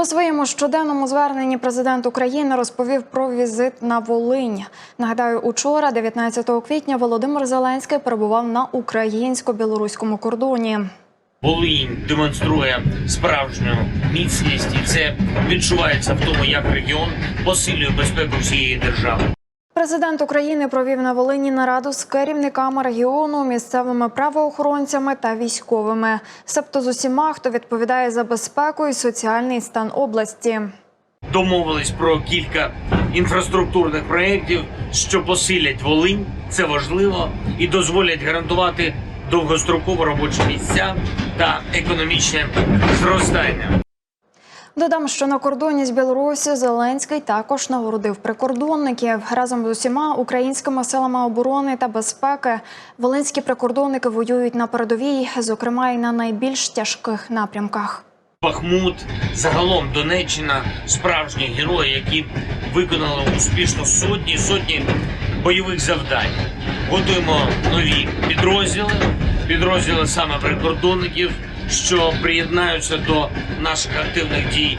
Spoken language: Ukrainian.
У своєму щоденному зверненні президент України розповів про візит на Волинь. Нагадаю, учора, 19 квітня, Володимир Зеленський перебував на українсько-білоруському кордоні. Волинь демонструє справжню міцність, і це відчувається в тому, як регіон посилює безпеку всієї держави. Президент України провів на Волині нараду з керівниками регіону, місцевими правоохоронцями та військовими, себто з усіма, хто відповідає за безпеку і соціальний стан області. Домовились про кілька інфраструктурних проєктів, що посилять Волинь. Це важливо і дозволять гарантувати довгострокові робочі місця та економічне зростання. Додам, що на кордоні з Білорусі Зеленський також нагородив прикордонників разом з усіма українськими силами оборони та безпеки. Волинські прикордонники воюють на передовій, зокрема і на найбільш тяжких напрямках. Бахмут, загалом Донеччина, справжні герої, які виконали успішно сотні сотні бойових завдань. Готуємо нові підрозділи, підрозділи саме прикордонників, що приєднаються до наших активних дій